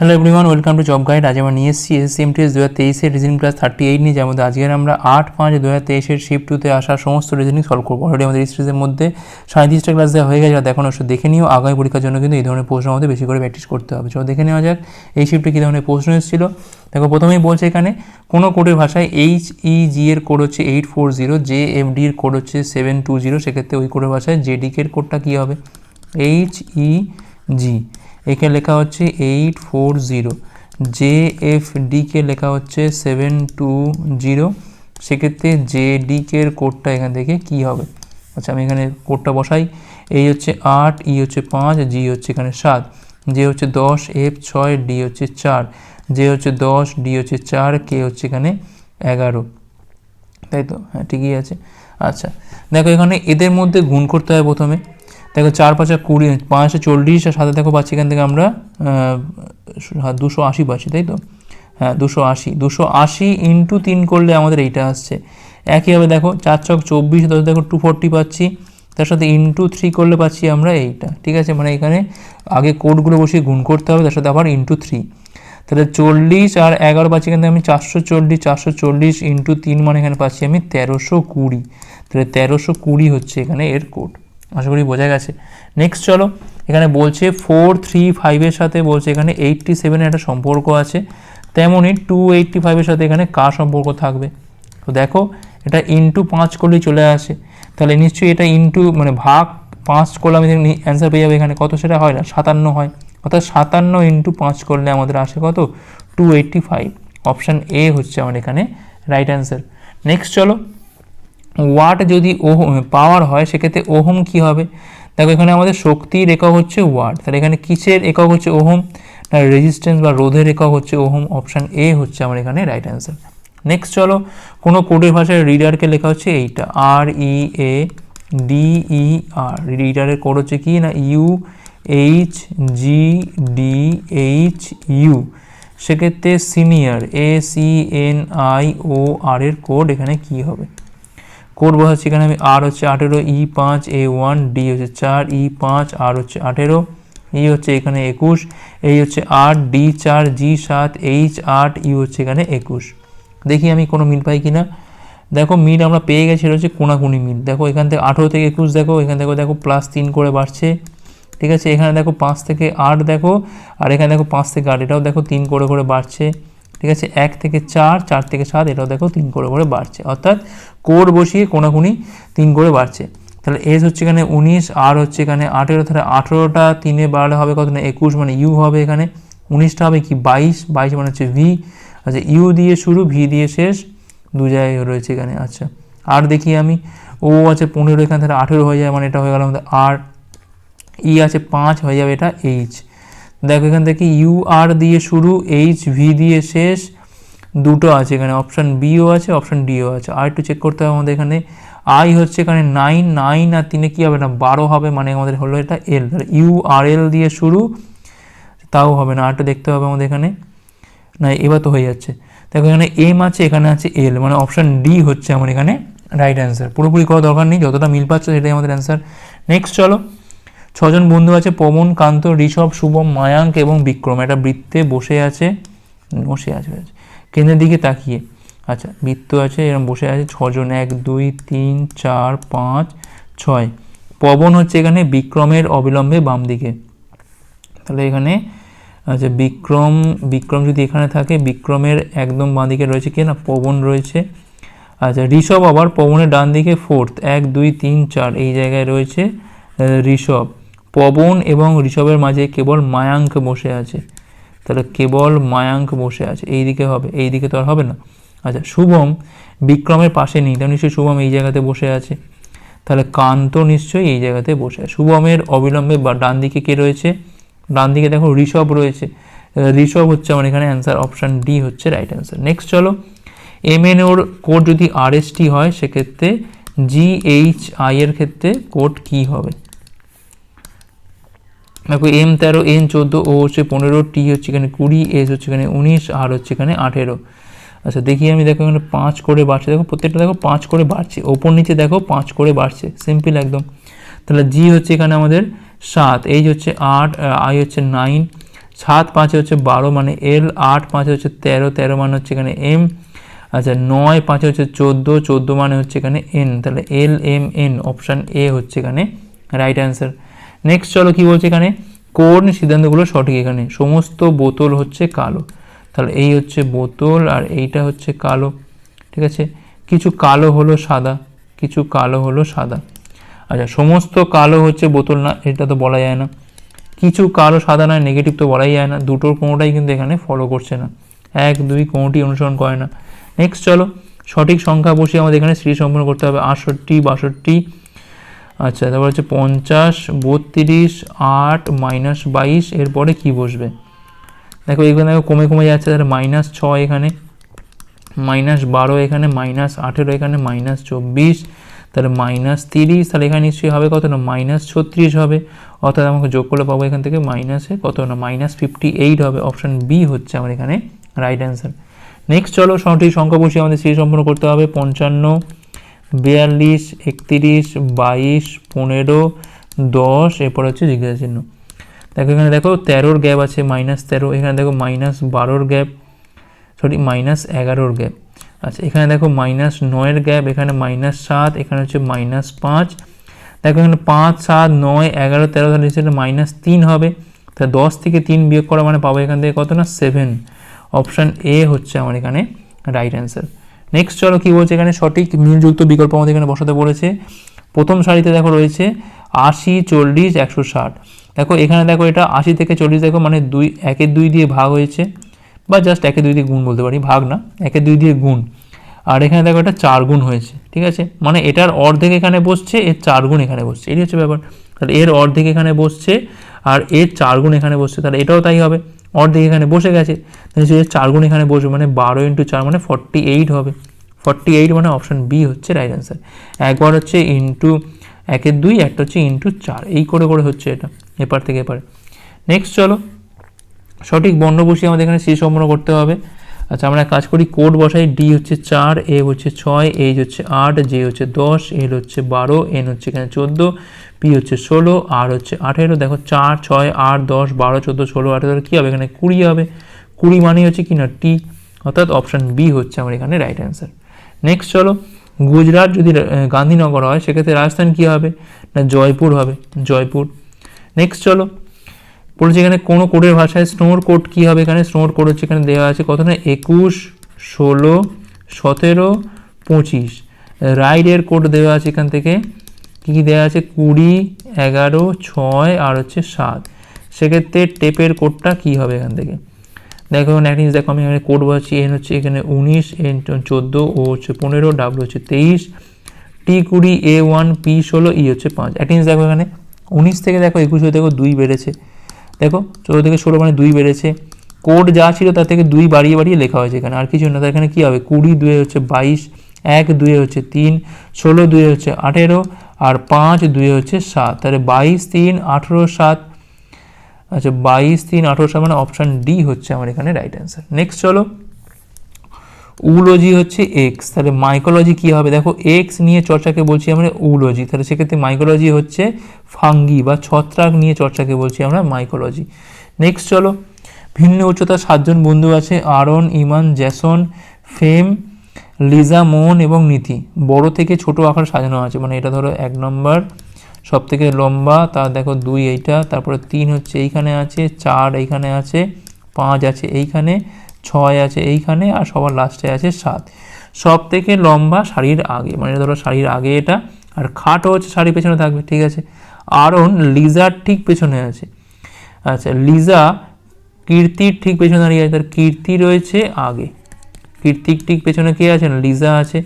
Hello everyone welcome to job guide আজ আমরা নিয়ে এসেছি এসএসসি এমটিএস দু হাজার তেইশের রিজনিং ক্লাস থার্টি এইট নিয়ে যার মধ্যে আজকের আমরা আট পাঁচ দু হাজার তেইশের শিফট টুতে আসা সমস্ত রিজনিং সলভ করব। অলরেডি আমাদের সিরিজের মধ্যে সাঁত্রিশটা ক্লাস দেওয়া হয়ে গেছে। আর দেখুন অবশ্যই দেখে নিও, আগামী পরীক্ষার জন্য কিন্তু এই ধরনের প্রশ্ন আমাদের বেশি করে প্র্যাকটিস করতে হবে। চলো দেখে নেওয়া যাক, এই শিফটে কী ধরনের প্রশ্ন এসেছিল। দেখো, প্রথমেই বলছে এখানে, কোনো কোডের ভাষায় এইচ ই জি এর কোড হচ্ছে eight four zero J F D এর কোড হচ্ছে সেভেন টু জিরো সেক্ষেত্রে ওই কোডের ভাষায় জেডিকে এর কোডটা কী হবে? এইচ ই জি এখানে লেখা হচ্ছে eight four zero J F decay লেখা হচ্ছে সেভেন টু জিরো সেক্ষেত্রে জে ডিকের কোডটা এখান থেকে কী হবে? আচ্ছা আমি এখানে কোডটা বসাই, এই হচ্ছে আট, ই হচ্ছে পাঁচ, জি হচ্ছে এখানে সাত জে হচ্ছে দশ এফ ছয় ডি হচ্ছে চার জে হচ্ছে দশ ডি হচ্ছে চার কে হচ্ছে এখানে এগারো। তাই তো? হ্যাঁ ঠিকই আছে। আচ্ছা দেখো এখানে এদের মধ্যে গুণ করতে হয় প্রথমে। দেখো চার পাঁচা কুড়ি পাঁচশো চল্লিশ, আর সাথে দেখো পাচ্ছি এখান থেকে আমরা দুশো আশি পাচ্ছি, তাই তো? হ্যাঁ দুশো আশি দুশো আশি ইন্টু তিন করলে আমাদের এইটা আসছে। একইভাবে দেখো চার ছক চব্বিশ দশ দেখো টু ফোরটি পাচ্ছি, তার সাথে ইন্টু থ্রি করলে পাচ্ছি আমরা এইটা, ঠিক আছে? মানে এখানে আগে কোডগুলো বসিয়ে গুণ করতে হবে, তার সাথে আবার ইন্টু থ্রি তাহলে চল্লিশ আর এগারো পাচ্ছি, এখান থেকে আমি চারশো চল্লিশ চারশো চল্লিশ ইন্টু তিন মানে এখানে পাচ্ছি আমি তেরোশো কুড়ি। তাহলে তেরোশো কুড়ি হচ্ছে এখানে এর কোড আশা করি বোঝা গেছে। নেক্সট চলো, এখানে বলছে ফোর থ্রি ফাইভের সাথে বলছে এখানে এইটটি সেভেনের একটা সম্পর্ক আছে। তেমনই টু এইটটি ফাইভের সাথে এখানে কার সম্পর্ক থাকবে? তো দেখো, এটা ইন্টু পাঁচ করলেই চলে আসে। তাহলে নিশ্চয়ই এটা ইন্টু মানে ভাগ পাঁচ করলে আমি অ্যান্সার পেয়ে যাব এখানে। কত সেটা হয় না, সাতান্ন হয়। অর্থাৎ সাতান্ন ইন্টু পাঁচ করলে আমাদের আসে কত? Two eighty five option A হচ্ছে আমার এখানে রাইট অ্যান্সার নেক্সট চলো ওয়াট যদি ওহম পাওয়ার হয়, সেক্ষেত্রে ওহম কি হবে? দেখো, এখানে আমাদের শক্তির একক হচ্ছে ওয়াট তাহলে এখানে কিসের একক হচ্ছে ওহম? না রেজিস্ট্যান্স বা রোধের একক হচ্ছে ওহম। অপশান এ হচ্ছে আমার এখানে রাইট অ্যান্সার নেক্সট চলো, কোনো কোডের ভাষায় রিডারকে লেখা হচ্ছে এইটা। আর ই A D E R রিডারের code হচ্ছে কি? না U H G D H U সেক্ষেত্রে senior A C N I O R এর কোড এখানে কি হবে? কোড বসাচ্ছি এখানে আমি আর হচ্ছে আঠেরো ই পাঁচ এ ওয়ান ডি হচ্ছে চার ই পাঁচ আর হচ্ছে আঠেরো ই হচ্ছে এখানে একুশ এই হচ্ছে আট ডি চার জি সাত এইচ আট ই হচ্ছে এখানে একুশ। দেখি আমি কোনো মিল পাই কিনা। দেখো মিল আমরা পেয়ে গেছি এটা হচ্ছে কোনাকুনি মিল। দেখো এখান থেকে আঠেরো থেকে একুশ দেখো, এখান থেকে দেখো প্লাস তিন করে বাড়ছে। ঠিক আছে, এখানে দেখো পাঁচ থেকে আট দেখো, আর এখানে দেখো পাঁচ থেকে আট, এটাও দেখো তিন করে করে বাড়ছে। ঠিক আছে? এক থেকে চার চার থেকে সাত, এটাও দেখো তিন করে করে বাড়ছে। অর্থাৎ কোড বসিয়ে কোনাকুনি তিন করে বাড়ছে। তাহলে এস হচ্ছে এখানে উনিশ আর হচ্ছে এখানে আঠেরো, তাহলে আঠেরোটা তিনে বাড়লে হবে কত না? একুশ মানে ইউ হবে এখানে। উনিশটা হবে কি? বাইশ। বাইশ মানে হচ্ছে ভি আচ্ছা ইউ দিয়ে শুরু ভি দিয়ে শেষ। দু জায়গায় রয়েছে এখানে। আচ্ছা আর দেখি আমি। ও আছে পনেরো এখানে, তাহলে আঠেরো হয়ে যায় মানে এটা হয়ে গেল আমাদের আর ই আছে পাঁচ, হয়ে যাবে এটা এইচ দেখো এখান থেকে ইউ আর দিয়ে শুরু এইচ ভি দিয়ে শেষ, দুটো আছে এখানে অপশান বিও আছে অপশান ডিও আছে। আর একটু চেক করতে হবে আমাদের এখানে আই হচ্ছে এখানে নাইন নাইন আর তিনে কী হবে না, বারো হবে মানে আমাদের হলো এটা এল ইউ আর এল দিয়ে শুরু, তাও হবে না। আরটা দেখতে হবে আমাদের এখানে, না, এবার তো হয়ে যাচ্ছে। দেখো এখানে এম আছে, এখানে আছে এল মানে অপশান ডি হচ্ছে আমার এখানে রাইট অ্যান্সার পুরোপুরি করা দরকার নেই, যতটা মিল পাচ্ছে সেটাই আমাদের অ্যান্সার নেক্সট চলো। ছজন বন্ধু আছে পবন কান্ত, ঋষভ, শুভম, মায়াঙ্ক এবং বিক্রম। একটা বৃত্তে বসে আছে বসে আছে কেন্দ্রের দিকে তাকিয়ে। আচ্ছা বৃত্ত আছে এরকম বসে আছে, ছজন, এক, দুই, তিন, চার, পাঁচ, ছয়। পবন হচ্ছে এখানে বিক্রমের অবিলম্বে বাম দিকে। তাহলে এখানে আচ্ছা বিক্রম বিক্রম যদি এখানে থাকে, বিক্রমের একদম বাঁ দিকে রয়েছে কি না? পবন রয়েছে। আচ্ছা ঋষভ আবার পবনের ডান দিকে, ফোর্থ। এক, দুই, তিন, চার, এই জায়গায় রয়েছে ঋষভ। পবন এবং ঋষভের মাঝে কেবল মায়াঙ্ক বসে আছে। তাহলে কেবল মায়াঙ্ক বসে আছে। এই দিকে হবে এই দিকে তো আর হবে না। আচ্ছা শুভম বিক্রমের পাশে নেই। তাহলে নিশ্চয়ই শুভম এই জায়গাতে বসে আছে। তাহলে কান্ত নিশ্চয়ই এই জায়গাতে বসে আছে। শুভমের অবিলম্বে বা ডান দিকে কে রয়েছে? ডান দিকে দেখো ঋষভ রয়েছে। ঋষভ হচ্ছে আমার এখানে অ্যান্সার অপশান ডি হচ্ছে রাইট অ্যান্সার নেক্সট চলো। এম এন ওর কোড যদি আর এস টি হয়, সেক্ষেত্রে জি এইচ আই এর ক্ষেত্রে কোড কী হবে? দেখো এম তেরো এন চোদ্দ ও হচ্ছে পনেরো টি হচ্ছে এখানে কুড়ি এস হচ্ছে এখানে উনিশ আর হচ্ছে এখানে আঠেরো। আচ্ছা দেখি আমি দেখো এখানে পাঁচ করে বাড়ছে। দেখো, প্রত্যেকটা দেখো পাঁচ করে বাড়ছে। ওপর নিচে দেখো পাঁচ করে বাড়ছে। সিম্পল একদম। তাহলে জি হচ্ছে এখানে আমাদের সাত এইচ হচ্ছে আট আই হচ্ছে নাইন সাত পাঁচে হচ্ছে বারো মানে এল আট পাঁচে হচ্ছে তেরো তেরো মানে হচ্ছে এখানে এম আচ্ছা নয় পাঁচে হচ্ছে চোদ্দ চোদ্দ মানে হচ্ছে এখানে এন তাহলে L M N option A হচ্ছে এখানে রাইট অ্যান্সার নেক্সট চলো কি বলছে এখানে? কোন সিদ্ধান্তগুলো সঠিক এখানে? সমস্ত বোতল হচ্ছে কালো। তাহলে এই হচ্ছে বোতল আর এইটা হচ্ছে কালো। ঠিক আছে? কিছু কালো হলো সাদা, কিছু কালো হলো সাদা। আচ্ছা সমস্ত কালো হচ্ছে বোতল না, এটা তো বলা যায় না। কিছু কালো সাদা নয় নেগেটিভ তো বলাই যায় না। দুটোর কোনোটাই কিন্তু এখানে ফলো করছে না। এক, দুই কোনোটি অনুসরণ করে না। নেক্সট চলো, সঠিক সংখ্যা বসিয়ে আমাদের এখানে শ্রী সম্পন্ন করতে হবে। আটষট্টি, বাষট্টি আচ্ছা তারপর হচ্ছে পঞ্চাশ, বত্রিশ, আট মাইনাস বাইশ, এরপরে কী বসবে? দেখো, এখানে দেখো, কমে কমে যাচ্ছে, তাহলে মাইনাস ছয় এখানে মাইনাস বারো এখানে মাইনাস আঠেরো এখানে মাইনাস চব্বিশ, তাহলে মাইনাস তিরিশ, তাহলে এখানে নিশ্চয়ই হবে কত না মাইনাস ছত্রিশ হবে। অর্থাৎ আমাকে যোগ করলে পাবো এখান থেকে মাইনাসে কত না মাইনাস ফিফটি এইট হবে অপশান বি হচ্ছে আমার এখানে রাইট অ্যান্সার নেক্সট চলো, সঠিক সংখ্যা বসিয়ে আমাদের সেই সম্পন্ন করতে হবে, পঞ্চান্ন বিয়াল্লিশ, একত্রিশ, বাইশ, পনেরো, দশ, এরপর হচ্ছে জিজ্ঞাসা চিহ্ন। দেখো এখানে দেখো তেরোর গ্যাপ আছে মাইনাস তেরো, এখানে দেখো মাইনাস বারোর গ্যাপ সরি মাইনাস এগারোর গ্যাপ। আচ্ছা এখানে দেখো মাইনাস নয়ের গ্যাপ, এখানে মাইনাস সাত, এখানে হচ্ছে মাইনাস পাঁচ। দেখো এখানে পাঁচ, সাত, নয়, এগারো, তেরো তাহলে সেটা মাইনাস তিন হবে। তা দশ থেকে তিন বিয়োগ করা মানে পাবো এখান থেকে কত না? সেভেন অপশান এ হচ্ছে আমার এখানে রাইট অ্যান্সার নেক্সট চলো কী বলছে এখানে? সঠিক মিলযুক্ত বিকল্প আমাদের এখানে বসাতে বলেছে। প্রথম সারিতে দেখো রয়েছে আশি, চল্লিশ, একশো ষাট। দেখো, এখানে দেখো এটা আশি থেকে চল্লিশ দেখো মানে দুই একের দুই দিয়ে ভাগ হয়েছে। বা জাস্ট একে দুই দিয়ে গুণ বলতে পারি, ভাগ না, একে দুই দিয়ে গুণ। আর এখানে দেখো এটা চার গুণ হয়েছে, ঠিক আছে? মানে এটার অর্ধেক এখানে বসছে, এর চার গুণ এখানে বসছে এই হচ্ছে ব্যাপার। তাহলে এর অর্ধেক এখানে বসছে, আর এর চার গুণ এখানে বসছে, তাহলে এটাও তাই হবে। অর্ধেক এখানে বসে গেছে। তাহলে সে চার গুণ এখানে বসবে মানে বারো ইন্টু চার মানে ফর্টি এইট হবে। ফর্টি এইট মানে অপশান বি হচ্ছে রাইট অ্যান্সার একবার হচ্ছে ইন্টু একের দুই, একটা হচ্ছে ইন্টু চার। এই করে করে হচ্ছে এটা, এপার থেকে এপারে। নেক্সট চলো, সঠিক বর্ণ বসিয়ে আমাদের এখানে সি সম্পন্ন করতে হবে। আচ্ছা আমরা কাজ করি, কোড বসাই ডি হচ্ছে চার এ হচ্ছে ছয় এইচ হচ্ছে আট জে হচ্ছে দশ এল হচ্ছে বারো এন হচ্ছে এখানে চোদ্দ পি হচ্ছে ষোলো আর হচ্ছে আঠেরো। দেখো, চার, ছয়, আট, দশ, বারো, চোদ্দ, ষোলো, আঠেরো কী হবে? এখানে কুড়ি হবে। কুড়ি মানে হচ্ছে কি না? টি অর্থাৎ অপশান বি হচ্ছে আমার এখানে রাইট অ্যান্সার নেক্সট চলো, গুজরাট যদি গান্ধীনগর হয়, সেক্ষেত্রে রাজস্থান কী হবে? না জয়পুর হবে? জয়পুর। নেক্সট চলো বলেছে এখানে কোনো কোডের ভাষায় স্নোর কোড কী হবে? এখানে স্নোর কোড হচ্ছে, এখানে দেওয়া আছে কত না? একুশ, ষোলো, সতেরো, পঁচিশ। রাইডের কোড দেওয়া আছে এখান থেকে। কী কী দেওয়া আছে? কুড়ি, এগারো, ছয় আর হচ্ছে সাত। সেক্ষেত্রে টেপের কোডটা কী হবে এখান থেকে? দেখো একটা জিনিস দেখো, আমি এখানে কোড বলছি এন হচ্ছে এখানে উনিশ এন চোদ্দ, ও হচ্ছে পনেরো ডাব্লু হচ্ছে তেইশ টি কুড়ি এ ওয়ান পি ষোলো ই হচ্ছে পাঁচ। একটা জিনিস দেখো এখানে। উনিশ থেকে দেখো একুশ দেখো দুই বেড়েছে। দেখো, চোদ্দ থেকে ষোলো মানে দুই বেড়েছে। কোড যা ছিল তার থেকে দুই বাড়িয়ে বাড়িয়ে লেখা হয়েছে এখানে, আর কিছু না, তার এখানে কী হবে? কুড়ি দুয়ে হচ্ছে বাইশ, এক দুয়ে হচ্ছে তিন, ষোলো দুয়ে হচ্ছে আঠেরো, আর পাঁচ দুয়ে হচ্ছে সাত। তাহলে বাইশ, তিন, আঠেরো, সাত আচ্ছা বাইশ, তিন, আঠেরো, সাত মানে অপশান ডি হচ্ছে আমার এখানে রাইট অ্যান্সার নেক্সট চলো। উলজি হচ্ছে এক্স তাহলে মাইকোলজি কী হবে? দেখো এক্স নিয়ে চর্চাকে বলছি আমরা উলজি, তাহলে সেক্ষেত্রে মাইকোলজি হচ্ছে ফাঙ্গি বা ছত্রাক নিয়ে চর্চাকে বলছি আমরা মাইকোলজি নেক্সট চলো, ভিন্ন উচ্চতার সাতজন বন্ধু আছে আরন ইমান জ্যাসন ফেম লিজা মোহন এবং নীতি বড় থেকে ছোট আকার সাজানো আছে মানে এটা ধরো এক নম্বর সব থেকে লম্বা তার দেখো দুই এইটা, তারপরে তিন হচ্ছে এইখানে আছে, চার এইখানে আছে, পাঁচ আছে এইখানে ছয় আছে এইখানে আর সবার লাস্টে আছে সাত। সব থেকে লম্বা শাড়ির আগে মানে ধরো শাড়ির আগে এটা, আর খাটও হচ্ছে শাড়ির পেছনে থাকবে, ঠিক আছে? আরন লিজার ঠিক পেছনে আছে। আচ্ছা লিজা কীর্তির ঠিক পেছনে দাঁড়িয়ে আছে, তার কীর্তি রয়েছে আগে। কীর্তির ঠিক পেছনে কে আছে না লিজা আছে।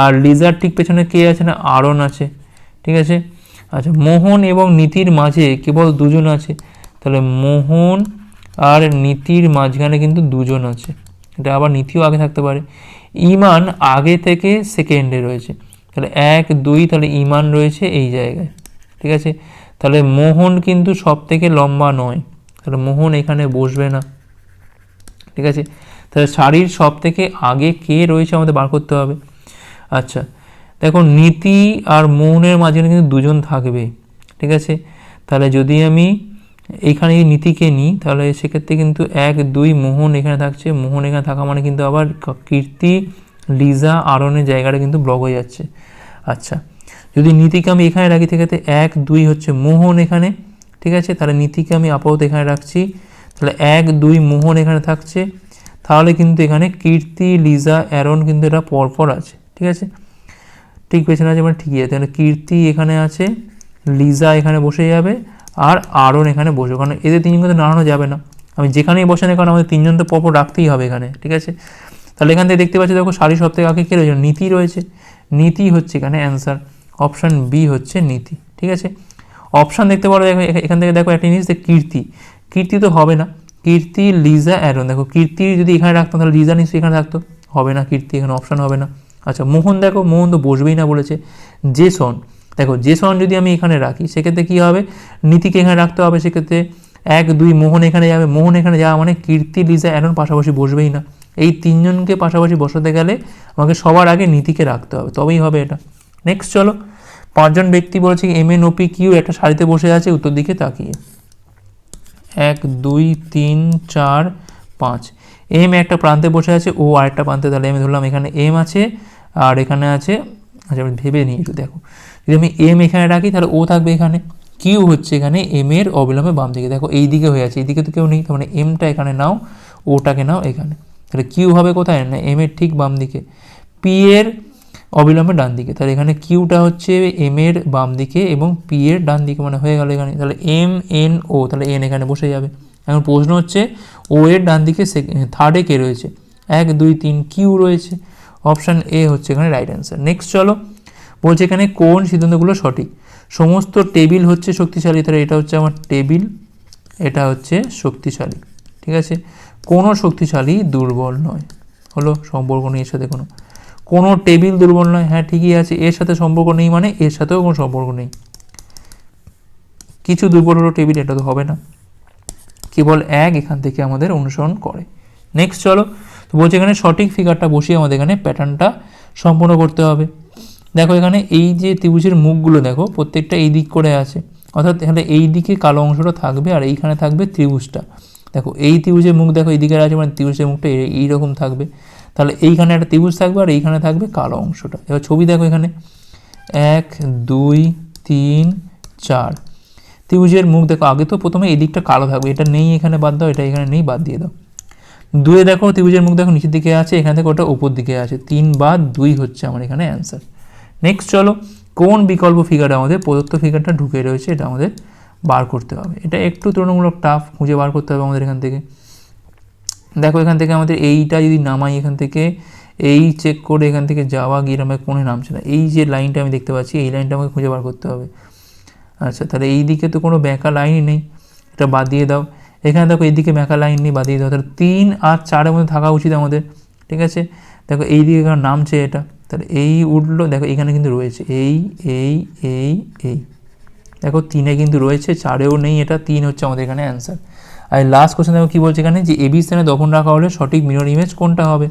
আর লিজার ঠিক পেছনে কে আছে না আরন আছে, ঠিক আছে? আচ্ছা মোহন এবং নীতির মাঝে কেবল দুজন আছে, তাহলে মোহন আর নীতির মাঝখানে কিন্তু দুজন আছে। এটা আবার নীতিও আগে থাকতে পারে। ইমান আগে থেকে সেকেন্ডে রয়েছে। তাহলে এক, দুই, তাহলে ইমান রয়েছে এই জায়গায়। ঠিক আছে? তাহলে মোহন কিন্তু সব থেকে লম্বা নয়। তাহলে মোহন এখানে বসবে না। ঠিক আছে? তাহলে শাড়ির সব থেকে আগে কে রয়েছে আমাদের বার করতে হবে। আচ্ছা দেখো নীতি আর মোহনের মাঝখানে কিন্তু দুজন থাকবে। ঠিক আছে? তাহলে যদি আমি এইখানে এই নীতিকে নিই তাহলে সেক্ষেত্রে কিন্তু এক, দুই, মোহন এখানে থাকছে। মোহন এখানে থাকা মানে কিন্তু আবার কীর্তি, লিজা আরনের জায়গাটা কিন্তু ব্লক হয়ে যাচ্ছে। আচ্ছা যদি নীতিকে আমি এখানে রাখি, সেক্ষেত্রে এক, দুই হচ্ছে মোহন এখানে, ঠিক আছে? তাহলে নীতিকে আমি আপাতত এখানে রাখছি। তাহলে এক, দুই, মোহন এখানে থাকছে। তাহলে কিন্তু এখানে কীর্তি, লিজা, অ্যারন কিন্তু এটা পরপর আছে, ঠিক আছে? ঠিক পেছনে আছে মানে ঠিকই আছে। তাহলে কীর্তি এখানে আছে, লিজা এখানে বসে যাবে আর আরন এখানে বসবে। কারণ এদের তিনজন তো নাড়ানো যাবে না। আমি যেখানেই বসে না কারণ আমাদের তিনজন তো পরপর রাখতেই হবে এখানে, ঠিক আছে? তাহলে এখান থেকে দেখতে পাচ্ছি, দেখো, সারি সপ্তাহে আগে কী রয়েছে? নীতি রয়েছে। নীতি হচ্ছে এখানে অ্যান্সার অপশান বি হচ্ছে নীতি, ঠিক আছে? অপশান দেখতে পারো এখান থেকে দেখো একটা জিনিস কীর্তি। কীর্তি তো হবে না। কীর্তি লিজা অ্যারন দেখো, কীর্তি যদি এখানে রাখতাম, তাহলে লিজা নিশ্চয়ই এখানে থাকতো। হবে না কীর্তি, এখানে অপশান হবে না। আচ্ছা মোহন দেখো, মোহন তো বসবেই না বলেছে। জেসন দেখো জেসন যদি আমি এখানে রাখি, সেক্ষেত্রে কী হবে? নীতিকে এখানে রাখতে হবে, সেক্ষেত্রে এক, দুই, মোহন এখানে যাবে। মোহন এখানে যাওয়া মানে কীর্তি, লিজা অ্যারন পাশাপাশি বসবেই না। এই তিনজনকে পাশাপাশি বসাতে গেলে আমাকে সবার আগে নীতিকে রাখতে হবে, তবেই হবে এটা। নেক্সট চলো। পাঁচজন ব্যক্তি বলেছে এম এন ওপি কিউ একটা সারিতে বসে আছে, উত্তর দিকে তাকিয়ে। এক, দুই, তিন, চার, পাঁচ। এম একটা প্রান্তে বসে আছে, ও আরেকটা প্রান্তে। তাহলে আমি ধরলাম এখানে এম আছে, আর এখানে আছে আচ্ছা ভেবে নিই একটু, দেখো। যদি আমি এম এখানে রাখি, তাহলে ও থাকবে এখানে। কিউ হচ্ছে এখানে এম এর অবিলম্বে বাম দিকে। দেখো, এই দিকে হয়ে আছে, এই দিকে তো কেউ নেই, তার মানে এমটা এখানে নাও ওটাকে নাও এখানে। তাহলে কিউ হবে কোথায়? না এম এর ঠিক বাম দিকে। পি এর অবিলম্বে ডান দিকে। তাহলে এখানে কিউটা হচ্ছে এম এর বাম দিকে এবং পি এর ডান দিকে মানে হয়ে গেল এখানে। তাহলে এম এন ও তাহলে এন এখানে বসে যাবে। এখন প্রশ্ন হচ্ছে ও এর ডান দিকে থার্ডে কে রয়েছে? এক, দুই, তিন কিউ রয়েছে। অপশান এ হচ্ছে এখানে রাইট অ্যান্সার নেক্সট চলো। বলছে এখানে কোন সিদ্ধান্তগুলো সঠিক? সমস্ত টেবিল হচ্ছে শক্তিশালী, তাহলে এটা হচ্ছে আমার টেবিল, এটা হচ্ছে শক্তিশালী, ঠিক আছে? কোনো শক্তিশালী দুর্বল নয়। হলো সম্পর্ক নেই এর সাথে কোনো। কোনো টেবিল দুর্বল নয় হ্যাঁ ঠিকই আছে, এর সাথে সম্পর্ক নেই মানে এর সাথেও কোনো সম্পর্ক নেই। কিছু দুর্বল হলো টেবিল, এটা তো হবে না। কেবল এক এখান থেকে আমাদের অনুসরণ করে। নেক্সট চলো, তো বলছে এখানে সঠিক ফিগারটা বসিয়ে আমাদের এখানে প্যাটার্নটা সম্পূর্ণ করতে হবে। দেখো এখানে এই যে ত্রিভুজের মুখগুলো দেখো, প্রত্যেকটা এই দিক করে আছে। অর্থাৎ এখানে এই দিকে কালো অংশটা থাকবে আর এইখানে থাকবে ত্রিভুজটা। দেখো, এই ত্রিভুজের মুখ দেখো এইদিকে আছে মানে ত্রিভুজের মুখটা এই- এইরকম থাকবে। তাহলে এইখানে একটা ত্রিভুজ থাকবে আর এইখানে থাকবে কালো অংশটা। এবার ছবি দেখো এখানে। এক, দুই, তিন, চার। ত্রিভুজের মুখ দেখো, আগে তো প্রথমে এই দিকটা কালো থাকবে। এটা নেই এখানে বাদ দাও, এটা এখানে নেই, বাদ দিয়ে দাও। দুয়ে দেখো ত্রিভুজের মুখ দেখো নিচের দিকে আছে, এখান থেকে ওটা উপর দিকে আছে। তিন বাদ দুই হচ্ছে আমার এখানে অ্যান্সার নেক্সট চলো, কোন বিকল্প ফিগারটা আমাদের প্রদত্ত ফিগারটা ঢুকে রয়েছে এটা আমাদের বার করতে হবে। এটা একটু তুলনামূলক টাফ খুঁজে বার করতে হবে আমাদের এখান থেকে। দেখো এখান থেকে আমাদের এইটা যদি নামাই, এখান থেকে এই চেক করে এখান থেকে যাওয়া, গিয়ে আমাকে কোণে নামছে না। এই যে লাইনটা আমি দেখতে পাচ্ছি, এই লাইনটা আমাকে খুঁজে বার করতে হবে। আচ্ছা তাহলে এই দিকে তো কোনো ব্যাঁকা লাইনই নেই। এটা বাদ দিয়ে দাও। এখানে দেখো এইদিকে ব্যাঁকা লাইন নেই, বাদ দিয়ে দাও। তাহলে তিন আর চারের মধ্যে থাকা উচিত আমাদের, ঠিক আছে? দেখো এই দিকে নামছে এটা। তাহলে এই উঠল, দেখো এখানে কিন্তু রয়েছে, এই এই এই এই। দেখো তিনে কিন্তু রয়েছে, চারেও নেই এটা, তিন হচ্ছে আমাদের এখানে অ্যান্সার আর লাস্ট কোশ্চেন দেখো কী বলছে এখানে, যে এবি স্থানে দফন রাখা হলে সঠিক মিরর ইমেজ কোনটা হবে?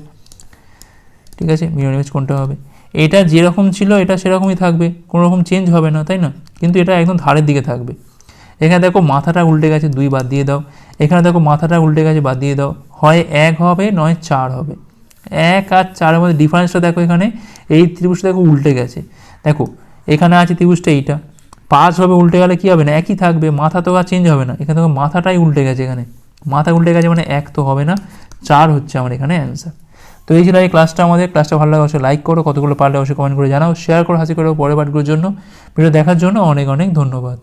ঠিক আছে মিরর ইমেজ কোনটা হবে? এটা যেরকম ছিল, এটা সেরকমই থাকবে কোনো রকম চেঞ্জ হবে না, তাই না? কিন্তু এটা একদম ধারের দিকে থাকবে। এখানে দেখো মাথাটা উল্টে গেছে, দুই বাদ দিয়ে দাও। এখানে দেখো মাথাটা উল্টে গেছে, বাদ দিয়ে দাও। হয় এক হবে, নয় চার হবে। এক আর চারের মধ্যে ডিফারেন্সটা দেখো এখানে। এই ত্রিভুজটা দেখো উল্টে গেছে। দেখো, এখানে আছে ত্রিভুজটা এইটা। পাঁচ হবে, উল্টে গেলে কী হবে না? একই থাকবে, মাথা তো আর চেঞ্জ হবে না। এখানে দেখো মাথাটাই উল্টে গেছে এখানে। মাথা উল্টে গেছে মানে এক তো হবে না। চার হচ্ছে আমার এখানে অ্যান্সার তো এই ছিল এই ক্লাসটা আমাদের। ক্লাসটা ভালো লাগে অবশ্যই লাইক করো, কতগুলো পারলে অবশ্যই কমেন্ট করে জানাও শেয়ার করো, হাসি করো, পরের পাঠগুলোর জন্য। ভিডিও দেখার জন্য অনেক অনেক ধন্যবাদ।